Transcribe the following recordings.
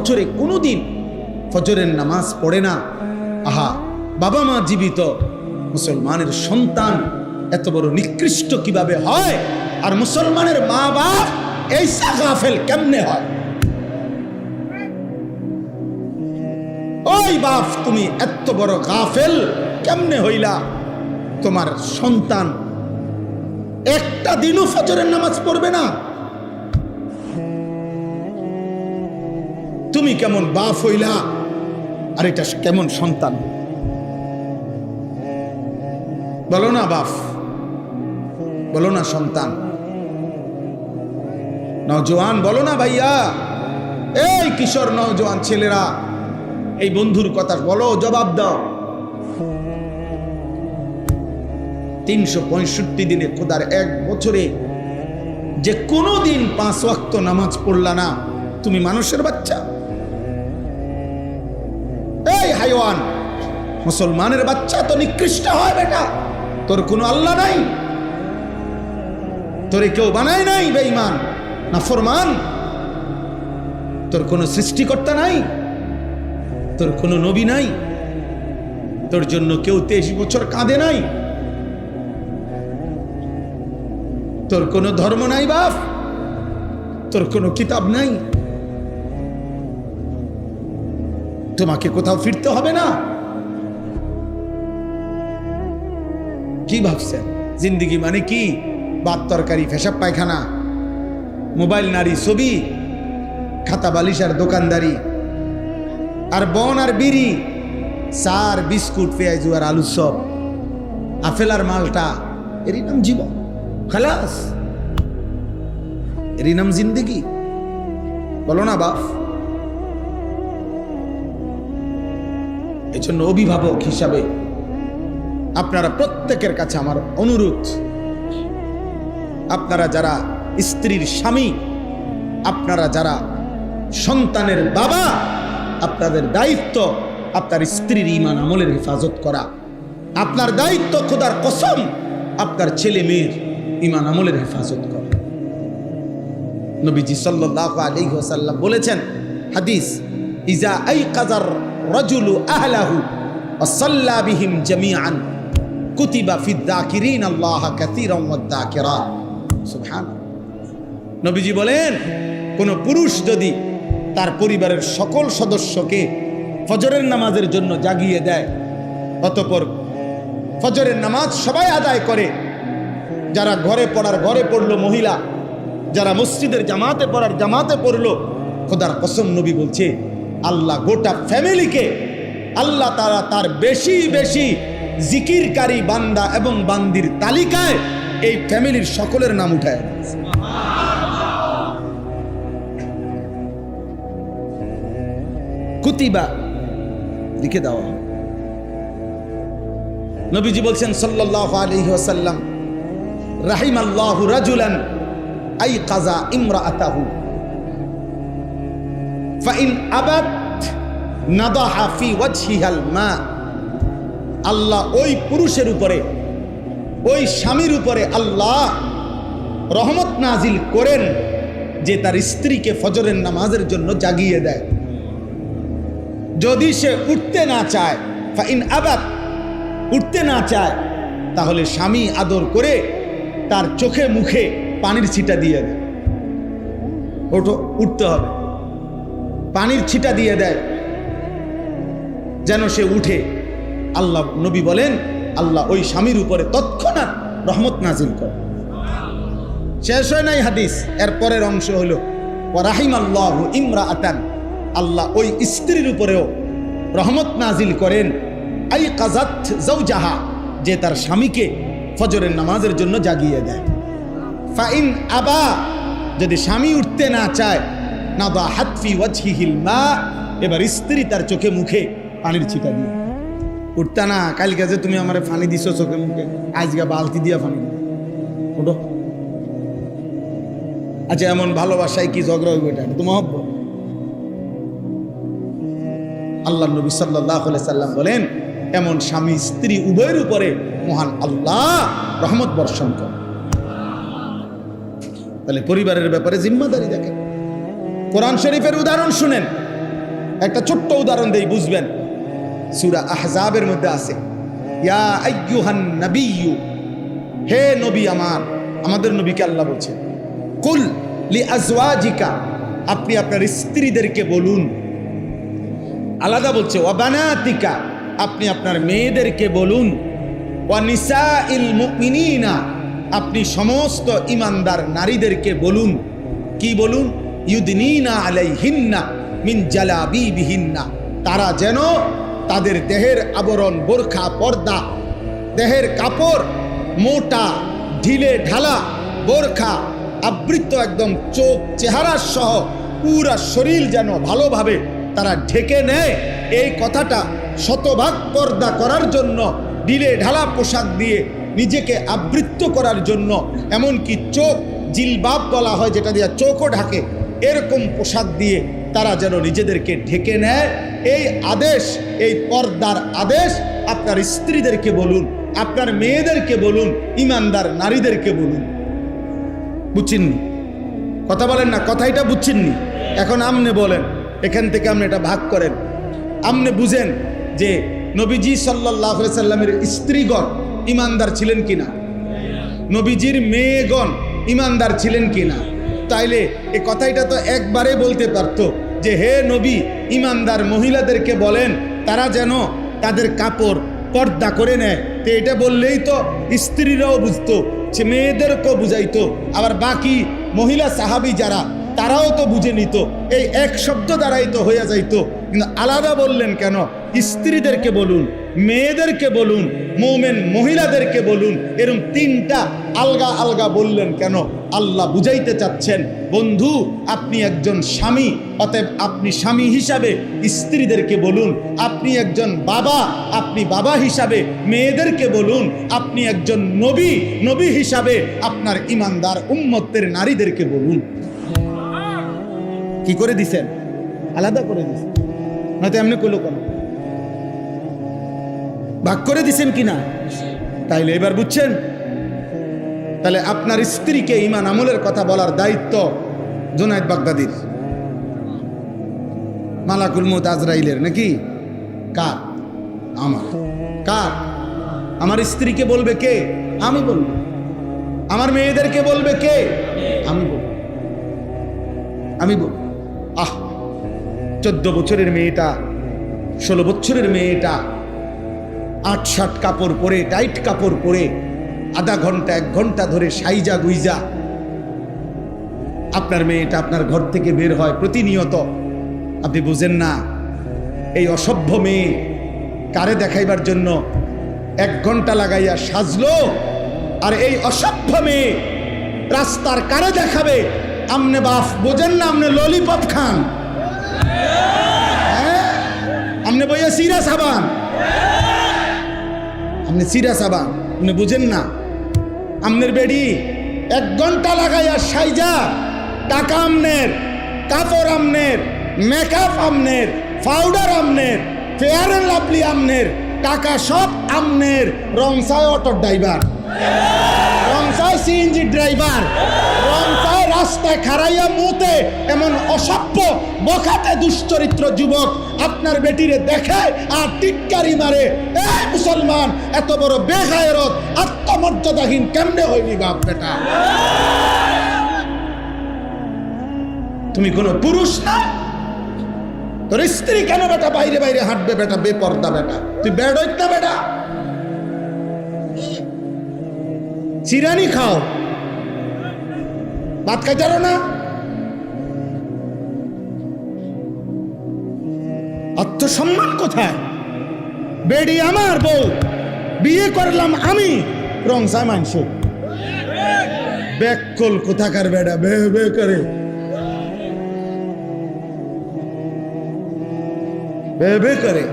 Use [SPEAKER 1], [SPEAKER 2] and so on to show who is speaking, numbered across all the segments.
[SPEAKER 1] বছরে কোনোদিন ফজরের নামাজ পড়ে না। আহা, বাবা মা জীবিত। মুসলমানের সন্তান এত বড় নিকৃষ্ট কীভাবে হয়? আর মুসলমানের মা বাপ এই গাফেল কেমনে হয়? ওই বাপ, তুমি এত বড় গাফেল কেমনে হইলা? তোমার সন্তান একটা দিনও ফজরের নামাজ পড়বে না। তুমি কেমন বাপ হইলা? আর এটা কেমন সন্তান? বলো না বাপ, বলো না সন্তান। নজওয়ান বলো না ভাইয়া। এই কিশোর নজওয়ান ছেলেরা, এই বন্ধুর কথা বলো, জবাব দাও। তিনশো পঁয়ষট্টি দিনে খোদার এক বছরে যে কোনো দিন পাঁচ ওয়াক্ত নামাজ পড়লা না, তুমি মানুষের বাচ্চা। হাইওয়ান। মুসলমানের বাচ্চা তো নিকৃষ্ট হয় বেটা। তোর কোনো আল্লাহ নাই। তোরে কেউ বানায় নাই, বেঈমান। না ফরমান। তোর কোনো সৃষ্টিকর্তা নাই। তোর কোনো নবী নাই। তোর জন্য কেউ তেইশ বছর কাঁদে নাই। তোর কোনো ধর্ম নাই বাপ। তোর কোনো কিতাব নাই। তোমাকে কোথাও ফিরতে হবে না। কি ভাবছেন? জিন্দিগি মানে কি? বাদ তরকারি ফেসাব পায়খানা, মোবাইল, নারী, ছবি, খাতা, বালিশ আর দোকানদারি, আর বন আর বিড়ি, চার, বিস্কুট, পেঁয়াজু আর আলু সব, আপেল আর মালটা। এরই নাম জীবন। খালাস। এরই নাম জিন্দিগি। বলো না বাপ এই জন্য অভিভাবক হিসাবে আপনারা প্রত্যেকের কাছে আমার অনুরোধ। আপনারা যারা স্ত্রীর স্বামী, আপনারা যারা সন্তানের বাবা, আপনাদের দায়িত্ব আপনার স্ত্রীর ইমান আমলের হেফাজত করা। আপনার দায়িত্ব খোদার কসম আপনার ছেলে মেয়ের ইমান আমলের হেফাজত করা। নবীজি সাল্লাল্লাহু আলী ওয়াসাল্লাম বলেছেন, হাদিস, ইজা আই কাজার রাজুলু আহলাহু ওয়াসাল্লা বিহিম জামিআন কুতিবা ফি যাকিরিন আল্লাহ কাসীরান ওয়াদ যাকিরাত সুবহান নবীজি বলেন, কোন পুরুষ যদি তার পরিবারের সকল সদস্যকে ফজরের নামাজের জন্য জাগিয়ে দেয়, অতপর ফজরের নামাজ সবাই আদায় করে, যারা ঘরে পড়ার ঘরে পড়ল মহিলা, যারা মসজিদের জামাতে পড়ার জামাতে পড়ল, খোদার কসম নবী বলছে আল্লাহ গোটা ফ্যামিলিকে আল্লাহ তারা তার বেশি বেশি জিকিরকারী বান্দা এবং বান্দির তালিকায় এই ফ্যামিলির সকলের নাম উঠায় কুতিবা লিখে দেওয়া। নবীজি বলছেন, সাল্লাল্লাহু আলাইহি ওয়াসাল্লাম রাহিম আল্লাহ রাজুলান আই কাজা ইমরাআতাহু ফাইন আবাদ নাদাহা ফি ওয়াজহিহাল মা। আল্লাহ ওই পুরুষের উপরে, ওই স্বামীর উপরে আল্লাহ রহমত নাজিল করেন যে তার স্ত্রীকে ফজরের নামাজের জন্য জাগিয়ে দেয়। যদি সে উঠতে না চায়, ফাইন আবাদ উঠতে না চায়, তাহলে স্বামী আদর করে তার চোখে মুখে পানির ছিটা দিয়ে দেয়। ওঠো, উঠতে হবে। পানির ছিটা দিয়ে দেয়। যেন সে উঠে। আল্লাহ নবী বলেন, আল্লাহ ওই স্বামীর উপরে তৎক্ষণাৎ রহমত নাজিল করে শেষ হয় নাই হাদিস, এর পরের অংশ হলো রাহিম আল্লাহ ইমরা আতান আল্লাহ ওই স্ত্রীর উপরেও রহমত নাজিল করেন। আই কাজাত জাহা যে তার স্বামীকে ফজরের নামাজের জন্য জাগিয়ে দেয়। ফাইন আবা, যদি স্বামী উঠতে না চায় এবার স্ত্রী তার চোখে মুখে পানির ছিটা দিয়ে। উঠতা না, কালকে যে তুমি আমার পানি দিছো চোখে মুখে, আজকে বালতি দিয়া দিও। ওঠো আচ্ছা এমন ভালোবাসায় কি ঝগড়া হইব এটা? তো মহব্বত। আল্লাহ নবী সাল্লাহ সাল্লাম বলেন, এমন স্বামী স্ত্রী উভয়ের উপরে মহান আল্লাহ রহমত বর্ষণ করে। তাহলে পরিবারের ব্যাপারে জিম্মাদারি দেখেন। কোরআন শরীফের উদাহরণ শুনেন। একটা ছোট্ট উদাহরণ দেই বুঝবেন। সুরা আহজাবের মধ্যে আছে, ইয়া হে নবী আমার, আমাদের নবীকে আল্লাহ বলছে কুল লি আজওয়াজিকা আপনি আপনার স্ত্রীদেরকে বলুন। আলাদা বলছে ওয়াবানাতিকা আপনি আপনার মেয়েদেরকে বলুন। ওয়া নিসা ইল মুমিনিনা আপনি সমস্ত ইমানদার নারীদেরকে বলুন। কি বলুন? তারা যেন তাদের দেহের আবরণ, বোরখা, পর্দা, দেহের কাপড়, মোটা, ঢিলে ঢালা, বোরখা, আবৃত একদম চোখ, চেহারা সহ পুরা শরীর যেন ভালোভাবে তারা ঢেকে নেয়। এই কথাটা শতভাগ পর্দা করার জন্য, ঢিলে ঢালা পোশাক দিয়ে নিজেকে আবৃত্ত করার জন্য, এমনকি চোখ জিলবাব বলা হয়, যেটা দিয়ে চোখও ঢাকে। এরকম পোশাক দিয়ে তারা যেন নিজেদেরকে ঢেকে নেয়। এই আদেশ, এই পর্দার আদেশ আপনার স্ত্রীদেরকে বলুন, আপনার মেয়েদেরকে বলুন, ইমানদার নারীদেরকে বলুন। বুঝছেননি? কথা বলেন না, কথাইটা বুঝছেননি? এখন আমনে বলেন, এখান থেকে আপনি এটা ভাগ করেন। আমনে বুঝেন যে নবীজি সাল্লাহ সাল্লামের স্ত্রীগণ ইমানদার ছিলেন কিনা? নবীজির মেয়েগণ ইমানদার ছিলেন কিনা? তাইলে এ কথাইটা তো একবারে বলতে পারতো যে হে নবী, ইমানদার মহিলাদেরকে বলেন, তারা যেন তাদের কাপড় পর্দা করে নেয়। তো এটা বললেই তো স্ত্রীরাও বুঝতো, সে মেয়েদেরকেও বুঝাইতো। আবার বাকি মহিলা সাহাবি যারা, তারাও তো বুঝে নিত। এই এক শব্দ দ্বারাই তো হয়ে যাইতো। কিন্তু আলাদা বললেন কেন? স্ত্রীদেরকে বলুন। মেয়েদেরকে বলুন, মোমেন মহিলাদেরকে বলুন এরকম তিনটা আলগা আলগা বললেন কেন? আল্লাহ বুঝাইতে চাচ্ছেন, বন্ধু, আপনি একজন স্বামী, অতএব আপনি স্বামী হিসাবে স্ত্রীদেরকে বলুন, আপনি একজন বাবা, আপনি বাবা হিসাবে মেয়েদেরকে বলুন, আপনি একজন নবী নবী হিসাবে আপনার ইমানদার উম্মতের নারীদেরকে বলুন। কি করে দিছেন? আলাদা করে দিছেন। নয়তো এমনি করল কেন? ভাগ করে দিছেন কিনা? তাইলে এবার বুঝছেন? তাহলে আপনার স্ত্রীকে ইমান আমলের কথা বলার দায়িত্ব জোনায়দ বাগদাদির। মালাকুল মত আজরাইলের নাকি? কার? আমার। কার? আমার স্ত্রীকে বলবে কে? আমি বলব। আমার মেয়েদেরকে বলবে কে? আমি বলব। আমি বলব। আহ! চোদ্দ বছরের মেয়েটা, ষোলো বছরের মেয়েটা আট শার্ট কাপড় পরে, টাইট কাপড় পরে, আধা ঘণ্টা, এক ঘণ্টা ধরে সাইজা গুইজা। আপনার মেয়েটা আপনার ঘর থেকে বের হয় প্রতিনিয়ত। আপনি বুঝেন না, এই অসভ্য মেয়ে কারে দেখাইবার জন্য এক ঘণ্টা লাগাইয়া সাজলো? আর এই অসভ্য মেয়ে রাস্তার কারে দেখাবে? আমনে বাফ, বোঝেন না আমনে ললিপপ খান। হ্যাঁ? আমনে বইয়া সিরা সাবান। আপনি সিরাস সাবান আপনি বুঝেন না। আমনের বেডি এক ঘণ্টা লাগাইয়া সাইজা, টাকা আমনের, কাপড় আমনের মেকআপ আমনের পাউডার আমনের ফেয়ার অ্যান্ড লাভলি আমনের, টাকা সব আমনের রংসায় অটোর ড্রাইভার সিএনজি ড্রাইভার রংসায় রাস্তায় খারাইয়া মুতে এমন অসভ্য বখাতে দুশ্চরিত্র যুবক আপনার বেটিরে দেখে আর টিটকারি মারে। এই মুসলমান, এত বড় বেগায়রত, আত্মমর্যাদাহীন কেমনে হইনি বাপ বেটা? তুমি কোনো পুরুষ না? তোর স্ত্রী কেন বেটা? বাইরে বাইরে হাঁটবে বেটা, বেপর্দা বেটা। তুই বেড়ইত না বেটা? চিরানি খাও। ভাত খাইতারো না? আত্মসম্মান কোথায়? বেডি আমার বউ। বিয়ে করলাম আমি রংসা মাংস। ব্যাকল কোথাকার বেডা, বে বে করে। বে বে করে।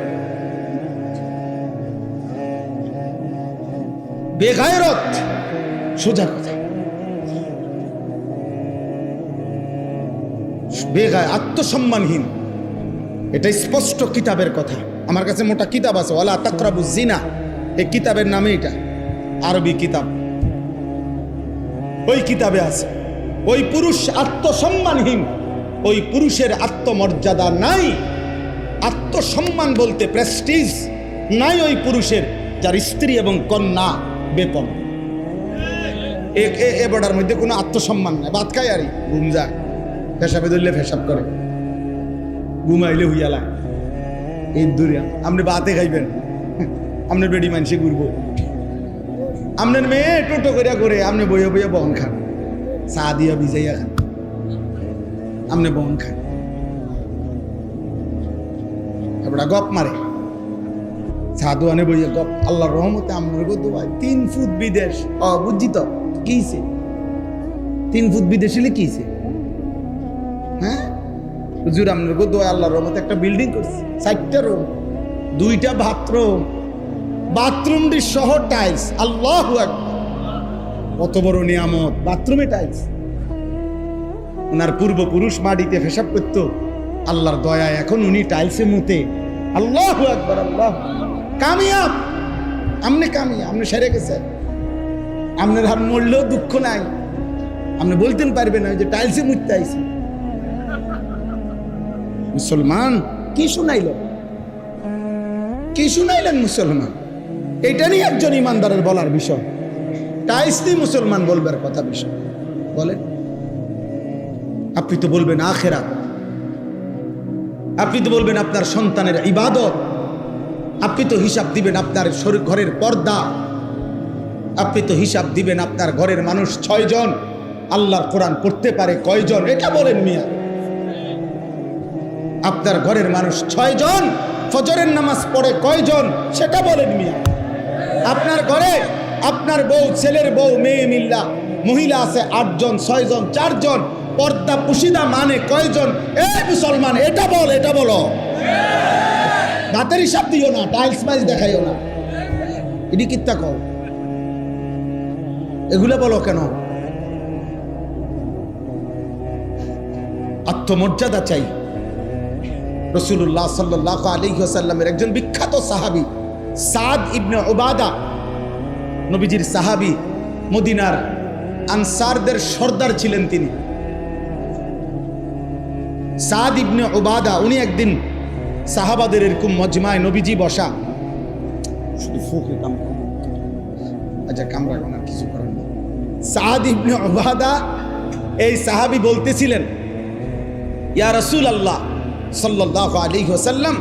[SPEAKER 1] বেগায়রত সোজা কথা বেগায় আত্মসম্মানহীন। এটা স্পষ্ট কিতাবের কথা। আমার কাছে মোটা কিতাব আছে ওলা তাকরাবু জিনা এই কিতাবের নামে এটা, আরবি কিতাব। ওই কিতাবে আছে, ওই পুরুষ আত্মসম্মানহীন, ওই পুরুষের আত্মমর্যাদা নাই। আত্মসম্মান বলতে প্রেস্টিজ নাই ওই পুরুষের, যার স্ত্রী এবং কন্যা বেপন এ বেটার মধ্যে কোনো আত্মসম্মান নাই। বাদ খায় আরই। ঘুম যায়। ফেসাবে ধরলে ফেসাব করে। ঘুমাইলে হুইয়ালা এই দূরে আপনি বাতে খাইবেন। আপনার বেডি মানুষে ঘুরবো। আপনার মেয়ে টোটো করিয়া করে আপনি বইয়ে বইয়ে বহন খান। চা দিয়া ভিজাইয়া খান। আপনি বহন খান। এবার গপ মারে। সাধু আনে বইয়া গপ। আল্লাহর রহমতে গো তিন ফুট বিদেশ। অ বুঝছি তো কিছে তিন ফুট বিদেশ হলে কিছে হ্যাঁ? হুজুর আপনার দোয়া আল্লাহর রহমতে একটা বিল্ডিং করছে। চারটা রুম দুইটা বাথরুম বাথরুমটি সহ টাইলস আল্লাহ কত বড় নিয়ামত। বাথরুমে টাইলস ওনার পূর্বপুরুষ মাটিতে ফেসাব করতো। আল্লাহর দয়া এখন উনি টাইলসে মুতে। আল্লাহ একবার আল্লাহ কামিয়াব! আমনে কামিয়া আপনি সেরে গেছেন আপনার হার মরলেও দুঃখ নাই। আপনি বলতেন পারবেন না যে টাইলসে মুততে আইছি। মুসলমান, কি শুনাইল? কি শুনাইলেন মুসলমান? এটা নিয়ে একজন ইমানদারের বলার বিষয়। টাইলস মুসলমান বলবার কথা বিষয়। বলেন। আপনি তো বলবেন আখেরাত আপনি তো বলবেন আপনার সন্তানের ইবাদত। আপনি তো হিসাব দিবেন আপনার ঘরের পর্দা। আপনি তো হিসাব দিবেন আপনার ঘরের মানুষ ছয়জন। আল্লাহর কোরআন পড়তে পারে কয়জন? এটা বলেন মিয়া। আপনার ঘরের মানুষ ছয়জন, ফজরের নামাজ পড়ে কয়জন? সেটা বলেন মিয়া। আপনার ঘরে আপনার বউ, ছেলের বউ, মেয়ে, মিল্লা, মহিলা আছে আটজন, ছয়জন, চারজন, পর্দা পুশিদা মানে কয়জন? এ মুসলমান, এটা বল, এটা বলো। ভাতের হিসাব দিও না টাইলস মাইজ দেখাইও না। এটি কিত্তা কও? এগুলো বলো কেন? আত্মমর্যাদা চাই। রসুল্লাহ সাল্লাহ আলিহাসাল্লামের একজন বিখ্যাত সাহাবি, সাদ ইবনে ওবাদা নবীজির সাহাবি, মদিনার আনসারদের সর্দার ছিলেন তিনি। সাদ ইবনে ওবাদা উনি একদিন সাহাবাদের এরকম মজমায় নবীজি বসা। শুধু ফুকে কাম আচ্ছা কামরা কিছু সাদ ইবনে এই সাহাবি বলতেছিলেন, ইয়া রসুল আল্লাহ সাল্লাহ আলী ওসাল্লাম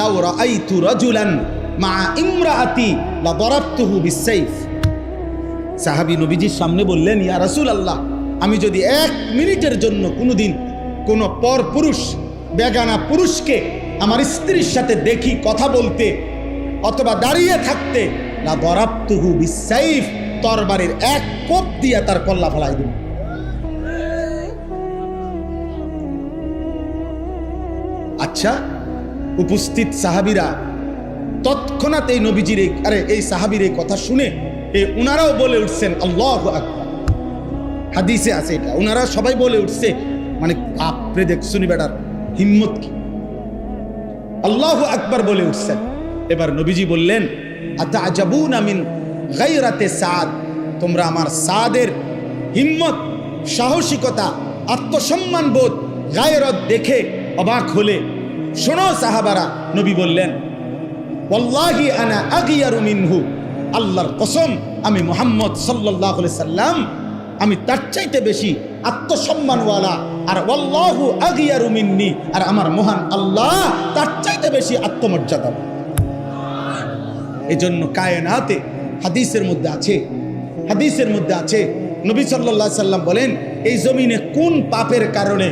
[SPEAKER 1] লাউ রাআইতু রাজুলান মা ইমরাআতি লা দরাবতুহু বিসাইফ সাহাবী নবীজির সামনে বললেন, ইয়া রাসূল আল্লাহ আমি যদি এক মিনিটের জন্য কোনোদিন কোনো পর পুরুষ, বেগানা পুরুষকে আমার স্ত্রীর সাথে দেখি কথা বলতে অথবা দাঁড়িয়ে থাকতে লা দরাবতুহু বিসাইফ তরবারির এক কোপ দিয়ে তার কল্লা ফলাই দিন আচ্ছা উপস্থিত সাহাবিরা তৎক্ষণাৎ এই নবীজির এই আরে, এই সাহাবির এই কথা শুনে এই উনারাও বলে উঠছেন, আল্লাহ হাদিসে আছে এটা। উনারা সবাই বলে উঠছে মানে আপনি দেখ শুনি বেটার, হিম্মত কি? আল্লাহ আকবার বলে উঠছেন। এবার নবীজি বললেন আতা আজাবুন আমিন গাইরাতে সাদ। তোমরা আমার সাদের হিম্মত, সাহসিকতা, আত্মসম্মান বোধ গায়রত দেখে অবাক হলে। শোনো সাহাবারা, নবী বললেন, ওয়াল্লাহি আনা আগিয়ারু মিনহু। আল্লাহর কসম, আমি মোহাম্মদ সাল্লাহ সাল্লাম, আমি তার চাইতে বেশি আত্মসম্মানওয়ালা। আর ওয়াল্লাহু আগিয়ারু মিন্নি, আর আমার মহান আল্লাহ তার চাইতে বেশি আত্মমর্যাদা এজন্য কায়নাতে হাদিসের মধ্যে আছে। হাদিসের মধ্যে আছে, নবী সাল্লাহ সাল্লাম বলেন, এই জমিনে কোন পাপের কারণে,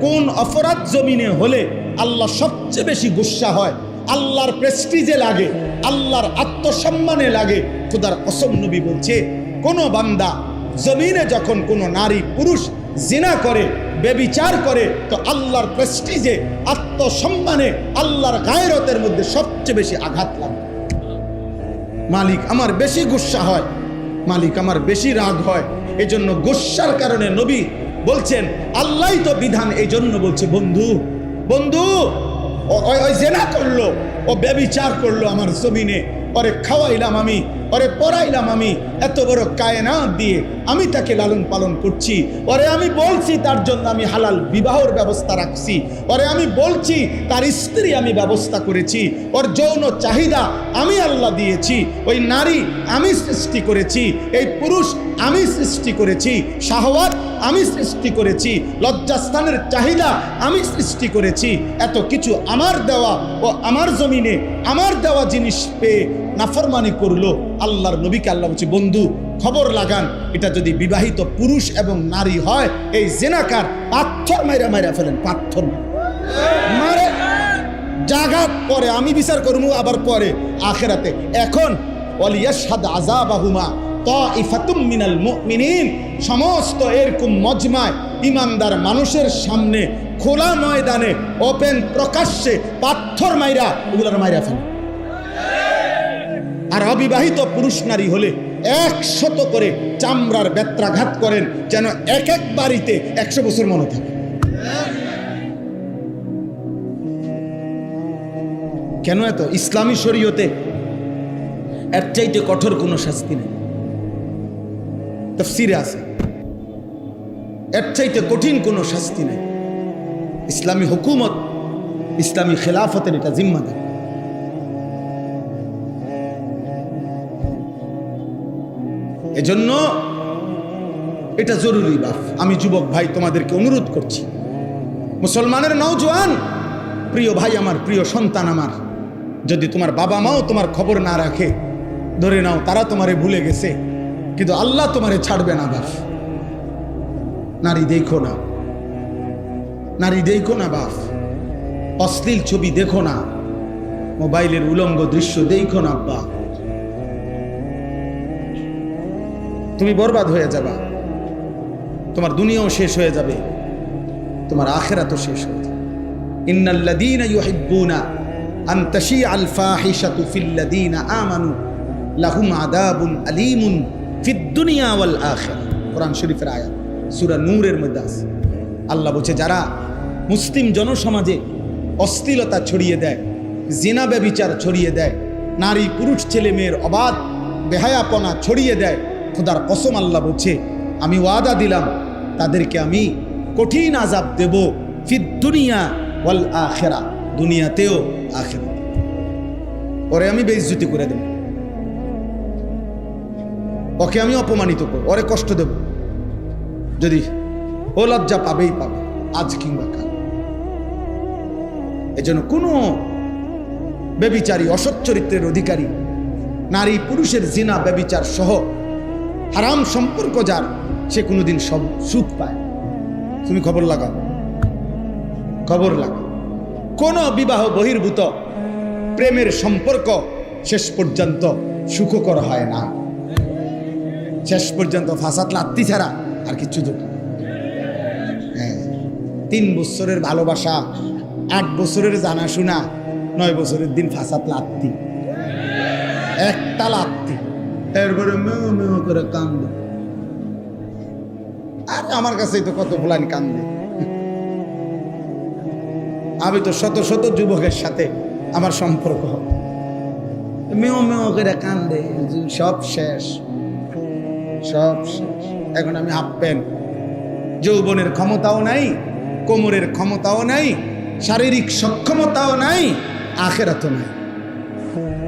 [SPEAKER 1] কোন অপরাধ জমিনে হলে আল্লাহ সবচেয়ে বেশি গুসা হয়? আল্লাহর প্রেস্টিজে লাগে, আল্লাহর আত্মসম্মানে লাগে। খোদার অসম নবী বলছে, কোন বান্দা জমিনে যখন কোনো নারী, পুরুষ জিনা করে বেবিচার করে, তো আল্লাহর প্রেস্টিজে আত্মসম্মানে, আল্লাহর গায়রতের মধ্যে সবচেয়ে বেশি আঘাত লাগে। মালিক, আমার বেশি গুসা হয়। মালিক, আমার বেশি রাগ হয়। এই জন্য গুসার কারণে নবী বলছেন আল্লাহ তো বিধান এই জন্য বলছে, বন্ধু বন্ধু ও- জেনা করল, ও, ব্যবিচার করল আমার জমিনে, পরে খাওয়াইলাম আমি। ওরে পড়াইলাম আমি এত বড় কায়নাত দিয়ে আমি তাকে লালন পালন করছি। ওরে আমি বলছি তার জন্য আমি হালাল বিবাহর ব্যবস্থা রাখছি। ওরে আমি বলছি তার স্ত্রী আমি ব্যবস্থা করেছি। ওর যৌন চাহিদা আমি আল্লাহ দিয়েছি। ওই নারী আমি সৃষ্টি করেছি। এই পুরুষ আমি সৃষ্টি করেছি। শাহওয়াত আমি সৃষ্টি করেছি। লজ্জাস্থানের চাহিদা আমি সৃষ্টি করেছি। এত কিছু আমার দেওয়া ও আমার জমিনে আমার দেওয়া জিনিস পেয়ে নাফরমানি করল। আল্লাহর নবীকে আল্লাহ বলছে, বন্ধু, খবর লাগান, এটা যদি বিবাহিত পুরুষ এবং নারী হয়, এই জেনাকার পাথর মাইরা মাইরা ফেলেন, পাথর মারে জাগাত পরে আমি বিচার করব আবার পরে আখেরাতে। এখন মিনাল সমস্ত এরকম মজমায় ইমানদার মানুষের সামনে খোলা ময়দানে, ওপেন প্রকাশ্যে পাথর মাইরা ওগুলার মাইরা ফেলে। আর অবিবাহিত পুরুষ নারী হলে একশত করে চামড়ার ব্যত্রাঘাত করেন যেন এক এক বাড়িতে একশো বছর মনে থাকে। কেন এত? ইসলামী শরীয়তে এর চাইতে কঠোর কোনো শাস্তি নেই। তফসিরে আছে। এর চাইতে কঠিন কোনো শাস্তি নেই। ইসলামী হুকুমত, ইসলামী খেলাফতের এটা জিম্মাদার। এজন্য এটা জরুরি বাপ। আমি যুবক ভাই তোমাদেরকে অনুরোধ করছি। মুসলমানের নওজোয়ান, প্রিয় ভাই আমার, প্রিয় সন্তান আমার, যদি তোমার বাবা মাও তোমার খবর না রাখে, ধরে নাও তারা তোমারে ভুলে গেছে, কিন্তু আল্লাহ তোমারে ছাড়বে না বাপ। নারী দেখো না। নারী দেখো না বাপ। অশ্লীল ছবি দেখো না। মোবাইলের উলঙ্গ দৃশ্য দেখো না আব্বা তুমি বরবাদ হয়ে যাবা। তোমার দুনিয়াও শেষ হয়ে যাবে। তোমার আখেরা তো শেষ হয়ে আমানু আলীমুন সূরা নূরের মধ্যে আল্লাহ বলছে, যারা মুসলিম জনসমাজে অশ্লীলতা ছড়িয়ে দেয়, জিনা ব্যবিচার ছড়িয়ে দেয়, নারী পুরুষ ছেলে মেয়ের অবাধ বেহায়াপনা ছড়িয়ে দেয় খোদার কসম আল্লাহ বলছে, আমি ওয়াদা দিলাম, তাদেরকে আমি কঠিন আজাব দেব ফিদ দুনিয়া ওয়াল আখেরা, দুনিয়াতেও আখেরা ওরে আমি বেইজ্জতি করে দেব। ওকে আমি অপমানিত করব, ওরে কষ্ট দেব। যদি ও লজ্জা পাবেই পাবে, আজ কিংবা কাল। এজন্য কোনো বেবিচারী অসৎ চরিত্রের অধিকারী, নারী, পুরুষের জিনা বেবিচার সহ হারাম সম্পর্ক যার, সে কোনোদিন সব সুখ পায়। তুমি খবর লাগাও। খবর লাগাও। কোন বিবাহ বহির্ভূত, প্রেমের সম্পর্ক শেষ পর্যন্ত সুখকর হয় না। শেষ পর্যন্ত ফাঁসাত লাত্তি ছাড়া আর কিছু দুঃখ হ্যাঁ তিন বছরের ভালোবাসা, আট বছরের জানাশোনা, নয় বছরের দিন ফাঁসাত লাত্তি। একটা লাত্তি এরপরে মেউ মেউ করে কান্দে। আর আমার কাছে তো কত ফুলানি কান্দে। আমি তো শত শত যুবকের সাথে আমার সম্পর্ক। মেও মেও করে কান্দে, সব শেষ। সব শেষ। এখন আমি যৌবনের ক্ষমতাও নাই, কোমরের ক্ষমতাও নাই, শারীরিক সক্ষমতাও নাই, আখেরাতও নাই।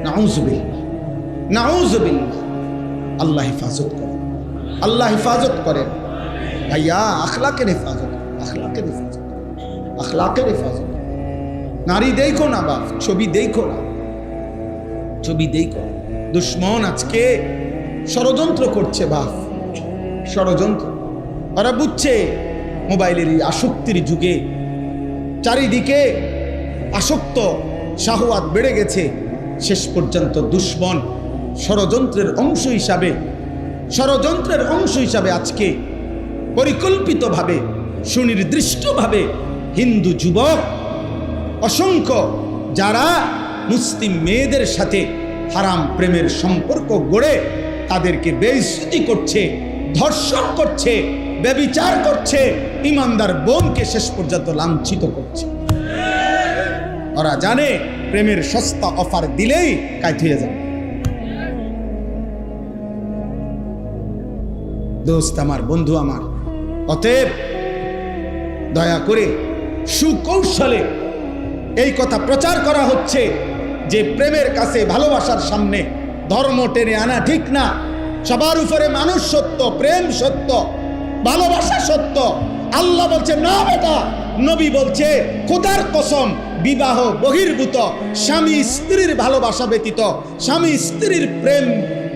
[SPEAKER 1] নাউজুবিল্লাহ। নাউজুবিল্লাহ। আল্লাহ হেফাজত করে আল্লাহ হেফাজত করেন। ভাইয়া, আখলাকের হেফাজত আখলাকের হেফাজত আখলাকের হেফাজত নারী দেখো না বাপ, ছবি দেখো না। ছবি দেখো দুশ্মন আজকে ষড়যন্ত্র করছে বাপ। ষড়যন্ত্র। ওরা বুঝছে মোবাইলের এই আসক্তির যুগে চারিদিকে আসক্ত, শাহওয়াত বেড়ে গেছে। শেষ পর্যন্ত দুশ্মন ষড়যন্ত্রের অংশ হিসাবে, ষড়যন্ত্রের অংশ হিসাবে আজকে পরিকল্পিতভাবে, সুনির্দিষ্টভাবে হিন্দু যুবক, অসংখ্য যারা মুসলিম মেয়েদের সাথে হারাম প্রেমের সম্পর্ক গড়ে তাদেরকে বেইজ্জতি করছে, ধর্ষণ করছে, ব্যবিচার করছে, ইমানদার বোনকে শেষ পর্যন্ত লাঞ্ছিত করছে। ওরা জানে প্রেমের সস্তা অফার দিলেই কাজ যাবে। দোস্ত আমার, বন্ধু আমার। অতএব দয়া করে সুকৌশলে এই কথা প্রচার করা হচ্ছে যে প্রেমের কাছে ভালোবাসার সামনে ধর্ম টেনে আনা ঠিক না। সবার উপরে মানুষ সত্য, প্রেম সত্য, ভালোবাসা সত্য। আল্লাহ বলছে, না বেটা। নবী বলছে, খোদার কসম, বিবাহ বহির্ভূত। স্বামী স্ত্রীর ভালোবাসা ব্যতীত স্বামী স্ত্রীর প্রেম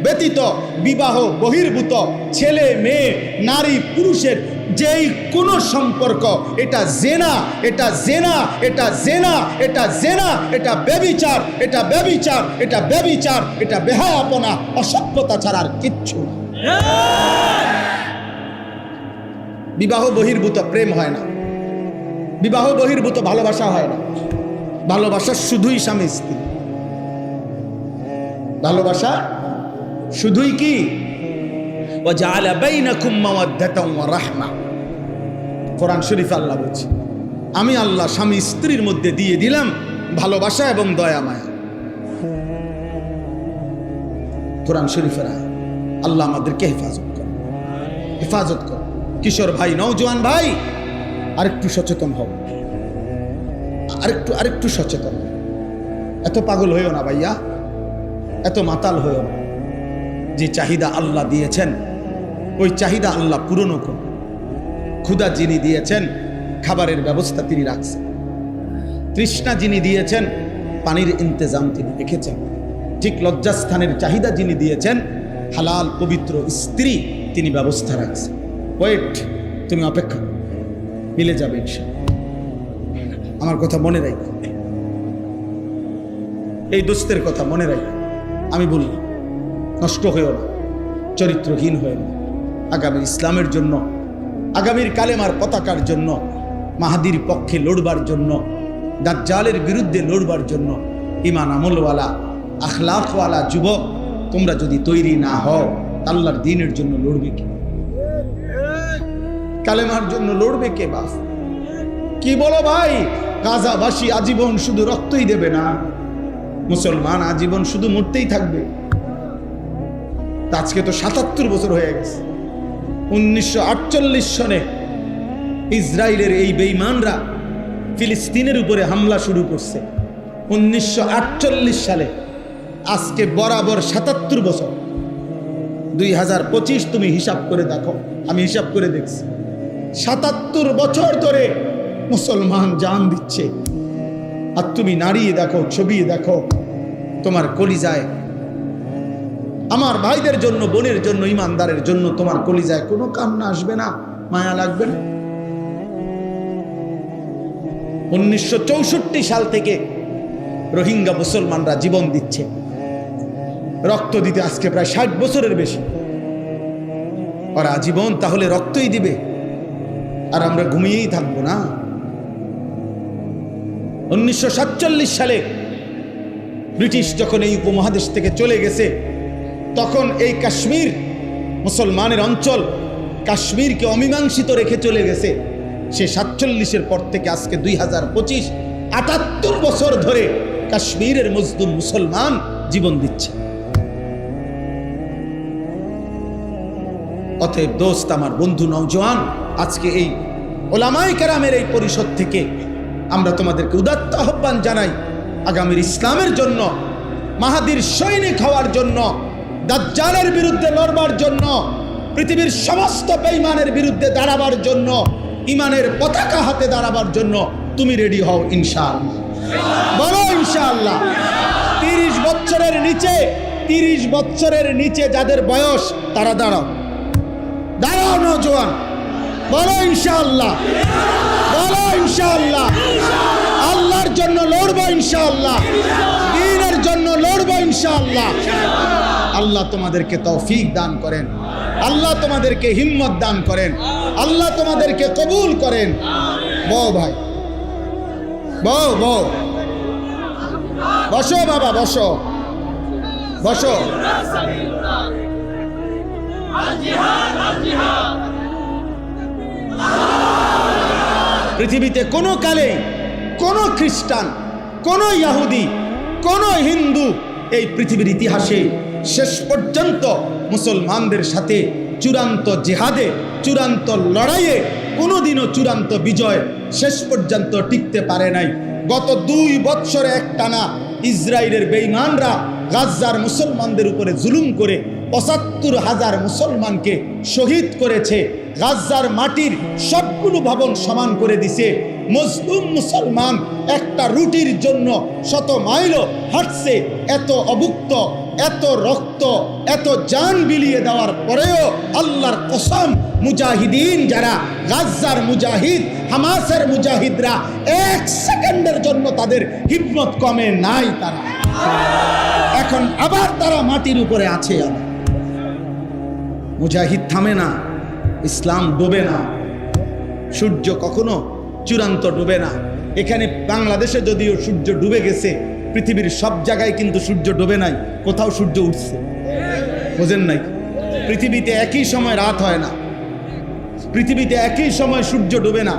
[SPEAKER 1] ব্যতীত বিবাহ বহির্ভূত ছেলে, মেয়ে, নারী, পুরুষের যেই কোনো সম্পর্ক, এটা জেনা এটা জেনা এটা জেনা এটা জেনা, এটা ব্যবিচার এটা ব্যবিচার এটা ব্যবিচার, এটা বেহায়াপনা, অসভ্যতা ছাড়া আর কিচ্ছু বিবাহ বহির্ভূত প্রেম হয় না। বিবাহ বহির্ভূত ভালোবাসা হয় না। ভালোবাসা শুধুই স্বামী স্ত্রী ভালোবাসা শুধুই কি? কোরআন শরীফ আল্লাহ বলছি, আমি আল্লাহ স্বামী স্ত্রীর মধ্যে দিয়ে দিলাম ভালোবাসা এবং দয়া মায়া। কোরআন শরীফের আয় আল্লাহ আমাদেরকে হেফাজত কর হেফাজত কর কিশোর ভাই, নওজোয়ান ভাই, আরেকটু সচেতন হও। আরেকটু আরেকটু সচেতন এত পাগল হইও না ভাইয়া, এত মাতাল হইও না। যে চাহিদা আল্লাহ দিয়েছেন, ওই চাহিদা আল্লাহ পূরণও করুন। ক্ষুদা যিনি দিয়েছেন, খাবারের ব্যবস্থা তিনি রাখছেন। তৃষ্ণা যিনি দিয়েছেন, পানির ইন্তজাম তিনি রেখেছেন। ঠিক লজ্জাস্থানের চাহিদা যিনি দিয়েছেন, হালাল পবিত্র স্ত্রী তিনি ব্যবস্থা রাখছেন। ওয়েট, তুমি অপেক্ষা মিলে যাবে। আমার কথা মনে রাখো। এই দোস্তের কথা মনে রাখো। আমি বললাম নষ্ট হয়েও না, চরিত্রহীন হয়ে না। আগামী ইসলামের জন্য, আগামীর কালেমার পতাকার জন্য, মাহাদির পক্ষে লড়বার জন্য, দাজ্জালের বিরুদ্ধে লড়বার জন্য ইমান আমলওয়ালা আখলাকওয়ালা যুবক, তোমরা যদি তৈরি না হও, আল্লাহর দিনের জন্য লড়বে কে? কালেমার জন্য লড়বে কে বাস কি বলো ভাই, গাজাবাসী আজীবন শুধু রক্তই দেবে না। মুসলমান আজীবন শুধু মরতেই থাকবে। আজকে তো সাতাত্তর বছর হয়ে গেছে। উনিশশো আটচল্লিশ সনে ইসরায়েলের এই বেইমানরা ফিলিস্তিনের উপরে হামলা শুরু করছে। উনিশশো আটচল্লিশ সালে আজকে বরাবর সাতাত্তর বছর। দুই হাজার পঁচিশ তুমি হিসাব করে দেখো, আমি হিসাব করে দেখছি। সাতাত্তর বছর ধরে মুসলমান জান দিচ্ছে। আর তুমি নাড়িয়ে দেখো ছবি দেখো, তোমার কলিজায় আমার ভাইদের জন্য, বোনের জন্য, ইমানদারের জন্য তোমার কলিজায় কোনো কান্না আসবে না, মায়া লাগবে না? উনিশশো সাল থেকে রোহিঙ্গা মুসলমানরা জীবন দিচ্ছে। রক্ত দিতে আজকে প্রায় ষাট বছরের বেশি। ওরা আজীবন তাহলে রক্তই দিবে, আর আমরা ঘুমিয়েই থাকব না। উনিশশো সাতচল্লিশ সালে ব্রিটিশ যখন এই উপমহাদেশ থেকে চলে গেছে তখন এই কাশ্মীর মুসলমানের অঞ্চল কাশ্মীরকে অমীমাংসিত রেখে চলে গেছে। সে সাতচল্লিশের পর থেকে আজকে দুই হাজার পঁচিশ, আটাত্তর বছর ধরে কাশ্মীরের মজদুম মুসলমান জীবন দিচ্ছে। অতএব দোস্ত, আমার বন্ধু নৌজওয়ান আজকে এই ওলামাই কেরামের এই পরিষদ থেকে আমরা তোমাদেরকে উদাত্ত আহ্বান জানাই আগামীর ইসলামের জন্য, মাহাদির সৈনিক হওয়ার জন্য দাজ্জালের বিরুদ্ধে লড়বার জন্য, পৃথিবীর সমস্ত বেঈমানের বিরুদ্ধে দাঁড়াবার জন্য ইমানের পতাকা হাতে দাঁড়াবার জন্য তুমি রেডি হও ইনশাআল্লাহ। বলো ইনশাআল্লাহ। তিরিশ বছরের নিচে, তিরিশ বছরের নিচে যাদের বয়স, তারা দাঁড়াও। দাঁড়াও নজওয়ান বলো ইনশাআল্লাহ। বলো ইনশাআল্লাহ। আল্লাহর জন্য লড়বো ইনশাআল্লাহ। দিনের জন্য লড়বো ইনশাআল্লাহ। আল্লাহ তোমাদেরকে তৌফিক দান করেন। আল্লাহ তোমাদেরকে হিম্মত দান করেন। আল্লাহ তোমাদেরকে কবুল করেন। বউ ভাই। বউ বউ। বসো বাবা, বসো। বসো। পৃথিবীতে কোনো কালে কোনো খ্রিস্টান, কোনো ইয়াহুদি, কোনো হিন্দু এই পৃথিবীর ইতিহাসে শেষ পর্যন্ত মুসলমানদের সাথে চূড়ান্ত জেহাদে, চূড়ান্ত লড়াইয়ে কোনোদিনও চূড়ান্ত বিজয় শেষ পর্যন্ত টিকতে পারে নাই। গত দুই বৎসরে একটানা ইসরায়েলের বেইমানরা গাজ্জার মুসলমানদের উপরে জুলুম করে পঁচাত্তর হাজার মুসলমানকে শহীদ করেছে। গাজ্জার মাটির সবগুলো ভবন সমান করে দিছে। মজলুম মুসলমান একটা রুটির জন্য শত মাইলও হাঁটছে। এত অভুক্ত, এত রক্ত, এত যান বিলিয়ে দেওয়ার পরেও আল্লাহর কসম মুজাহিদিন যারা, গাজ্জার মুজাহিদ, হামাসের মুজাহিদরা এক সেকেন্ডের জন্য তাদের হিম্মত কমে নাই তারা। এখন আবার তারা মাটির উপরে আছে। মুজাহিদ থামে না। ইসলাম ডোবে না। সূর্য কখনো চূড়ান্ত ডুবে না। এখানে বাংলাদেশে যদিও সূর্য ডুবে গেছে, পৃথিবীর সব জায়গায় কিন্তু সূর্য ডোবে নাই, কোথাও সূর্য উঠছে। বোঝেন নাই? পৃথিবীতে একই সময় রাত হয় না। পৃথিবীতে একই সময় সূর্য ডুবে না।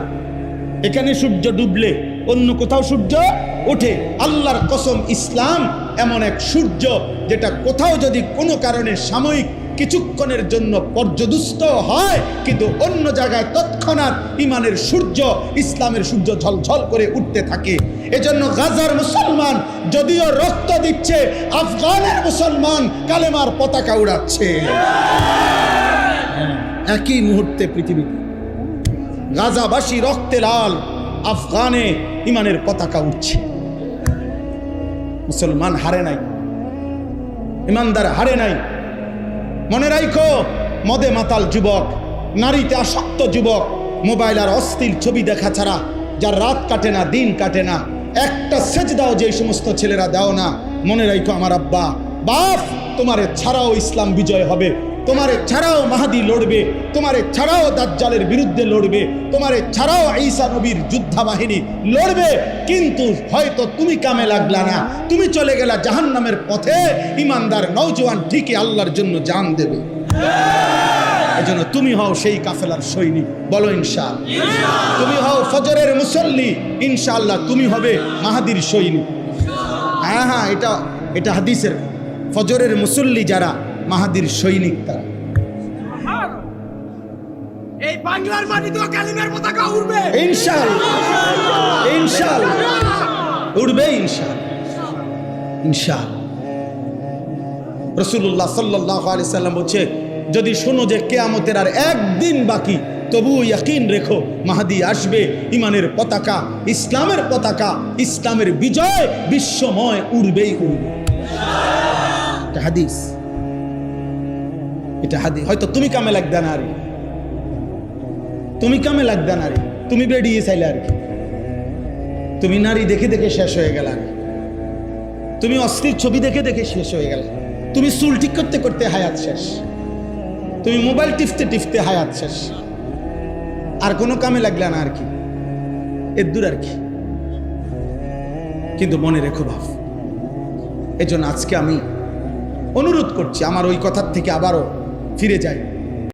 [SPEAKER 1] এখানে সূর্য ডুবলে অন্য কোথাও সূর্য ওঠে। আল্লাহর কসম ইসলাম এমন এক সূর্য যেটা কোথাও যদি কোনো কারণে সাময়িক কিছুক্ষণের জন্য পর্যদুস্ত হয়, কিন্তু অন্য জায়গায় তৎক্ষণাৎ ইমানের সূর্য, ইসলামের সূর্য ঝলঝল করে উঠতে থাকে। এজন্য গাজার মুসলমান যদিও রক্ত দিচ্ছে, আফগানের মুসলমান কালেমার পতাকা উড়াচ্ছে। একই মুহূর্তে পৃথিবীতে গাজাবাসী রক্তে লাল, আফগানে ইমানের পতাকা উঠছে মুসলমান হারে নাই, ইমানদার হারে নাই। মনে রাখো মদে মাতাল যুবক, নারীতে আসক্ত যুবক, মোবাইল আর অস্থির ছবি দেখা ছাড়া যার রাত কাটে না, দিন কাটে না, একটা সেচ দাও যে সমস্ত ছেলেরা দাও না, মনে রাখো আমার আব্বা বাপ তোমারে ছাড়াও ইসলাম বিজয় হবে। তোমারে ছাড়াও মাহাদি লড়বে, তোমারে ছাড়াও দাজ্জালের বিরুদ্ধে লড়বে, তোমারে ছাড়াও ঈসা নবীর যোদ্ধা বাহিনী লড়বে, কিন্তু হয়তো তুমি কামে লাগলা না। তুমি চলে গেলা জাহান্নামের পথে, ইমানদার নৌজওয়ান ঠিকই আল্লাহর জন্য জান দেবে। এজন্য তুমি হও সেই কাফেলার সৈনিক, বলো ইনশাল তুমি হও ফজরের মুসল্লি, ইনশাআল্লাহ তুমি হবে মাহাদির সৈনিক। হ্যাঁ হ্যাঁ এটা এটা হাদিসের। ফজরের মুসল্লি যারা মাহাদির সৈনিক তারা।
[SPEAKER 2] এই বাংলার মাটিতেও কালিমের পতাকা উড়বে।
[SPEAKER 1] ইনশাল ইনশাল রসুল্লাহ সাল্লাহ আলি সাল্লাম বলছে যদি শোনো যে কেয়ামতের আর একদিন বাকি তবু ইয়াকিন রেখো মাহাদি আসবে ইমানের পতাকা ইসলামের পতাকা ইসলামের বিজয় বিশ্বময় উড়বেই উড়বে। হাদিস। এটা হাদি হয়তো তুমি কামে লাগবে না আরে। তুমি কামে লাগবে না তুমি বেরিয়ে চাইলে আর। কি তুমি নারী দেখে দেখে শেষ হয়ে গেল আর। তুমি অস্থির ছবি দেখে দেখে শেষ হয়ে গেল। তুমি চুল ঠিক করতে করতে হায়াত শেষ। তুমি মোবাইল টিপতে টিপতে হায়াত শেষ। আর কোনো কামে লাগলে না আর কি। এর দূর আর কি। কিন্তু মনে রেখো ভাব এজন্য আজকে আমি অনুরোধ করছি, আমার ওই কথার থেকে আবারও ফিরে যাই